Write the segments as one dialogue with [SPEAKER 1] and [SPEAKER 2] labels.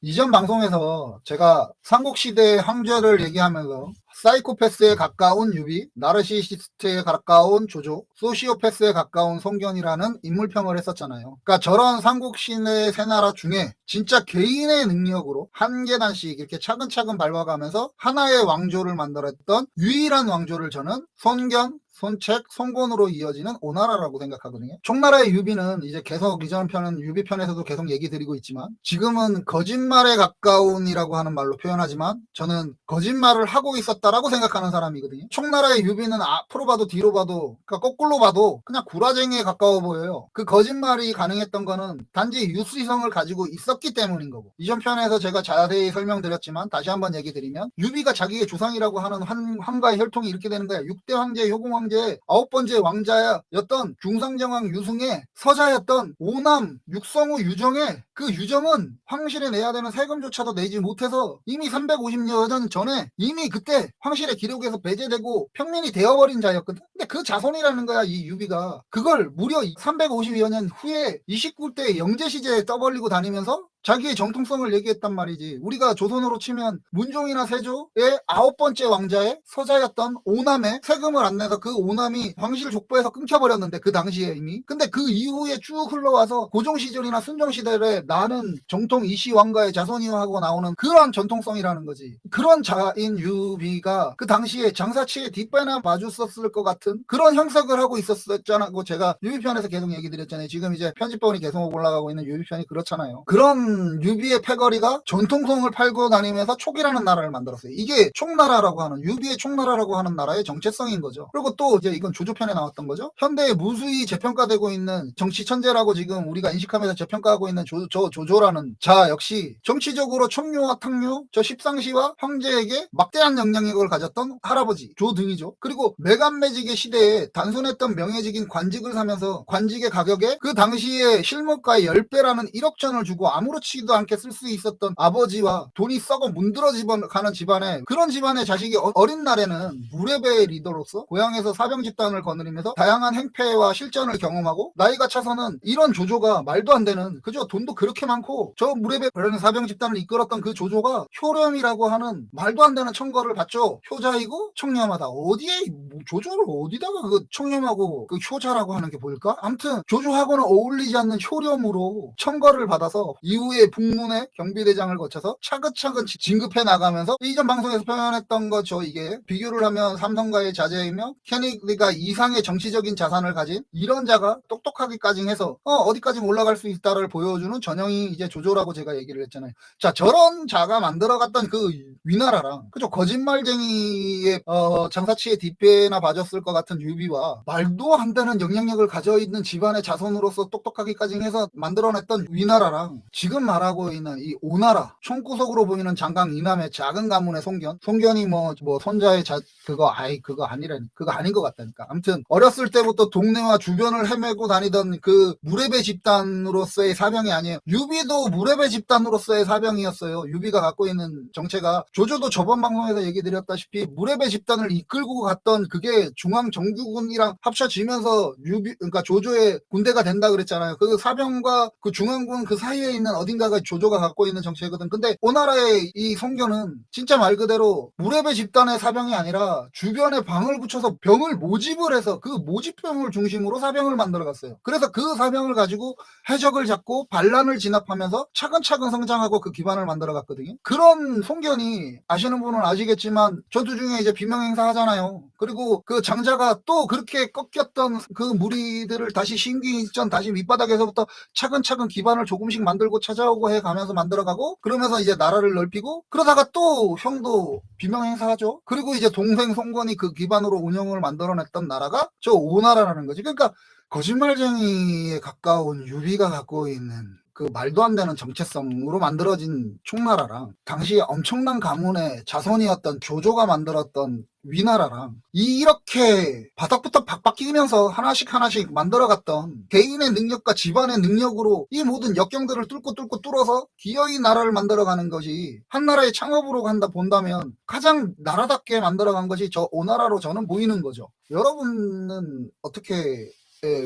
[SPEAKER 1] 이전 방송에서 제가 삼국시대 황제를 얘기하면서 사이코패스에 가까운 유비, 나르시시스트에 가까운 조조, 소시오패스에 가까운 송견이라는 인물평을 했었잖아요. 그러니까 저런 삼국시내 세 나라 중에 진짜 개인의 능력으로 한 계단씩 이렇게 차근차근 밟아가면서 하나의 왕조를 만들었던 유일한 왕조를 저는 손견, 손책, 송곤으로 이어지는 오나라라고 생각하거든요. 총나라의 유비는 이제 계속 이전 편은 유비 편에서도 계속 얘기 드리고 있지만 지금은 거짓말에 가까운이라고 하는 말로 표현하지만 저는 거짓말을 하고 있었다라고 생각하는 사람이거든요. 총나라의 유비는 앞으로 봐도 뒤로 봐도 그러니까 거꾸로 봐도 그냥 구라쟁이에 가까워 보여요. 그 거짓말이 가능했던 거는 단지 유수성을 가지고 있었기 때문인 거고 이전 편에서 제가 자세히 설명드렸지만 다시 한번 얘기 드리면 유비가 자기의 조상이라고 하는 한, 한가의 혈통이 이렇게 되는 거야. 6대 황제, 효공 황 제, 아홉 번째 왕자였던 중상정왕 유승의 서자였던 오남 육성우 유정의 그 유정은 황실에 내야 되는 세금조차도 내지 못해서 이미 350년 전에 이미 그때 황실의 기록에서 배제되고 평민이 되어버린 자였거든. 근데 그 자손이라는 거야 이 유비가 그걸 무려 350여 년 후에 29대 영제 시제에 떠벌리고 다니면서 자기의 정통성을 얘기했단 말이지. 우리가 조선으로 치면 문종이나 세조의 아홉 번째 왕자의 서자였던 오남의 세금을 안 내서 그 오남이 황실 족보에서 끊겨버렸는데 그 당시에 이미. 근데 그 이후에 쭉 흘러와서 고종 시절이나 순종 시절에 나는 정통 이씨 왕가의 자손이요 하고 나오는 그런 전통성이라는 거지. 그런 자인 유비가 그 당시에 장사치에 뒷배나 봐줬었을 것 같은 그런 형석을 하고 있었잖아고 제가 유비편에서 계속 얘기 드렸잖아요. 지금 이제 편집본이 계속 올라가고 있는 유비편이 그렇잖아요. 그런 유비의 패거리가 전통성을 팔고 다니면서 촉이라는 나라를 만들었어요. 이게 총나라라고 하는 유비의 총나라라고 하는 나라의 정체성인 거죠. 그리고 또 이제 이건 조조편에 나왔던 거죠. 현대에 무수히 재평가되고 있는 정치 천재라고 지금 우리가 인식하면서 재평가하고 있는 조, 저 조조라는 자 역시 정치적으로 촉묘와 탕묘 저 십상시와 황제에게 막대한 영향력을 가졌던 할아버지 조 등이죠. 그리고 매간매직의 시대에 단순했던 명예직인 관직을 사면서 관직의 가격에 그 당시에 실무가의 10배라는 1억 전을 주고 아무 렇지도 않게 쓸 수 있었던 아버지와 돈이 썩어 문드러 가는 집안에 그런 집안의 자식이 어- 어린 날에는 무례배 리더로서 고향에서 사병 집단을 거느리면서 다양한 행패와 실전을 경험하고 나이가 차서는 이런 조조가 말도 안 되는 그저 돈도 그렇게 많고 저 그런 사병 집단을 이끌었던 그 조조가 효렴이라고 하는 말도 안 되는 청거를 받죠. 효자이고 청렴하다. 어디에 뭐 조조를 어디다가 그 청렴하고 그 효자라고 하는 게 보일까? 아무튼 조조하고는 어울리지 않는 효렴으로 청거를 받아서 이후 에 북문의 경비대장을 거쳐서 차근차근 지- 진급해 나가면서 이전 방송에서 표현했던 거죠. 이게 비교를 하면 삼성과의 자제이며 케니디가 이상의 정치적인 자산을 가진 이런 자가 똑똑하기까지 해서 어, 어디까지 올라갈 수 있다를 보여주는 전형이 이제 조조라고 제가 얘기를 했잖아요. 자 저런 자가 만들어갔던 그 위나라랑 그죠? 거짓말쟁이의 어, 장사치의 뒷배나 봐줬을 것 같은 유비와 말도 안 되는 영향력을 가져 있는 집안의 자손으로서 똑똑하기까지 해서 만들어냈던 위나라랑 지금 말하고 있는 이 오나라 총구석으로 보이는 장강 이남의 작은 가문의 송견. 송견이 뭐뭐 손자의 자 그거 아이 그거 아니라니 그거 아닌 것 같다니까. 아무튼 어렸을 때부터 동네와 주변을 헤매고 다니던 그 무례배 집단으로서의 사병이 아니에요. 유비도 무례배 집단으로서의 사병이었어요. 유비가 갖고 있는 정체가 조조도 저번 방송에서 얘기 드렸다시피 무례배 집단을 이끌고 갔던 그게 중앙 정규군이랑 합쳐지면서 유비 그러니까 조조의 군대가 된다 그랬잖아요. 그 사병과 그 중앙군 그 사이에 있는 어 딘가가 조조가 갖고 있는 정체거든. 근데 오나라의 이 성견은 진짜 말 그대로 무례배 집단의 사병이 아니라 주변에 방을 붙여서 병을 모집을 해서 그 모집병을 중심으로 사병을 만들어 갔어요. 그래서 그 사병을 가지고 해적을 잡고 반란을 진압하면서 차근차근 성장하고 그 기반을 만들어 갔거든요. 그런 송견이 아시는 분은 아시겠지만 전투 중에 이제 비명행사 하잖아요. 그리고 그 장자가 또 그렇게 꺾였던 그 무리들을 다시 신기전 다시 밑바닥에서부터 차근차근 기반을 조금씩 만들고 찾아 오고 해 가면서 만들어가고 그러면서 이제 나라를 넓히고 그러다가 또 형도 비명행사하죠. 그리고 이제 동생 송건이 그 기반으로 운영을 만들어냈던 나라가 저 오나라라는 거지. 그러니까 거짓말쟁이에 가까운 유비가 갖고 있는 그 말도 안 되는 정체성으로 만들어진 총나라랑 당시에 엄청난 가문의 자손이었던 조조가 만들었던 위나라랑 이- 이렇게 바닥부터 박박 끼면서 하나씩 하나씩 만들어갔던 개인의 능력과 집안의 능력으로 이 모든 역경들을 뚫고 뚫고 뚫어서 기어이 나라를 만들어가는 것이 한 나라의 창업으로 간다 본다면 가장 나라답게 만들어간 것이 저 오나라로 저는 보이는 거죠. 여러분은 어떻게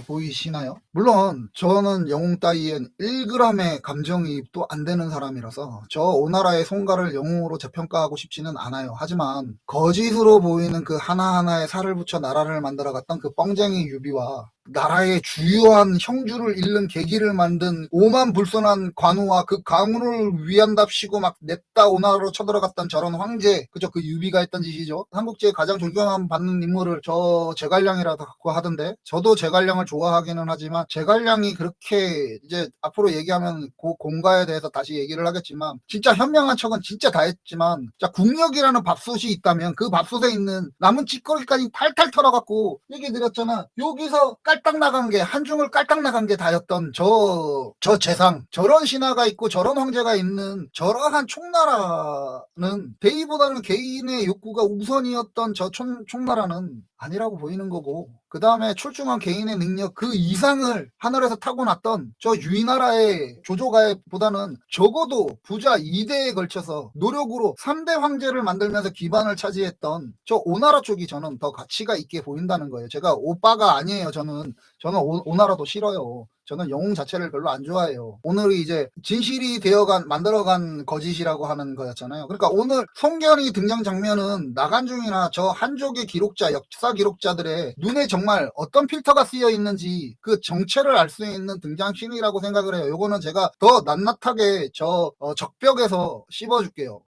[SPEAKER 1] 보이시나요? 물론 저는 영웅 따위엔 1g의 감정이입도 안 되는 사람이라서 저 오나라의 송가를 영웅으로 재평가하고 싶지는 않아요. 하지만 거짓으로 보이는 그 하나하나에 살을 붙여 나라를 만들어갔던 그 뻥쟁이 유비와 나라의 주요한 형주를 잃는 계기를 만든 오만 불손한 관우와 그 관우를 위한답시고 막 냈다 오나라로 쳐들어갔던 저런 황제 그저 그 유비가 했던 짓이죠. 삼국지에 가장 존경함 받는 인물을 저 제갈량이라고 하던데 저도 제갈량을 좋아하기는 하지만 제갈량이 그렇게 이제 앞으로 얘기하면 그 공가에 대해서 다시 얘기를 하겠지만 진짜 현명한 척은 진짜 다 했지만 자 국력이라는 밥솥이 있다면 그 밥솥에 있는 남은 찌꺼기까지 탈탈 털어갖고 얘기 드렸잖아. 여기서 깔딱 나간 게 한중을 깔딱 나간 게 다였던 저 저 재상 저런 신하가 있고 저런 황제가 있는 저러한 총나라는 대의보다는 개인의 욕구가 우선이었던 저 총, 총나라는 아니라고 보이는 거고 그 다음에 출중한 개인의 능력 그 이상을 하늘에서 타고났던 저 유이나라의 조조가보다는 적어도 부자 2대에 걸쳐서 노력으로 3대 황제를 만들면서 기반을 차지했던 저 오나라 쪽이 저는 더 가치가 있게 보인다는 거예요. 제가 오빠가 아니에요. 저는 저는 오, 오나라도 싫어요. 저는 영웅 자체를 별로 안 좋아해요. 오늘이 이제 진실이 되어간 만들어간 거짓이라고 하는 거였잖아요. 그러니까 오늘 송견이 등장 장면은 나간중이나 저 한족의 기록자, 역사 기록자들의 눈에 정말 어떤 필터가 쓰여 있는지 그 정체를 알 수 있는 등장신이라고 생각을 해요. 요거는 제가 더 낱낱하게 저 어, 적벽에서 씹어줄게요.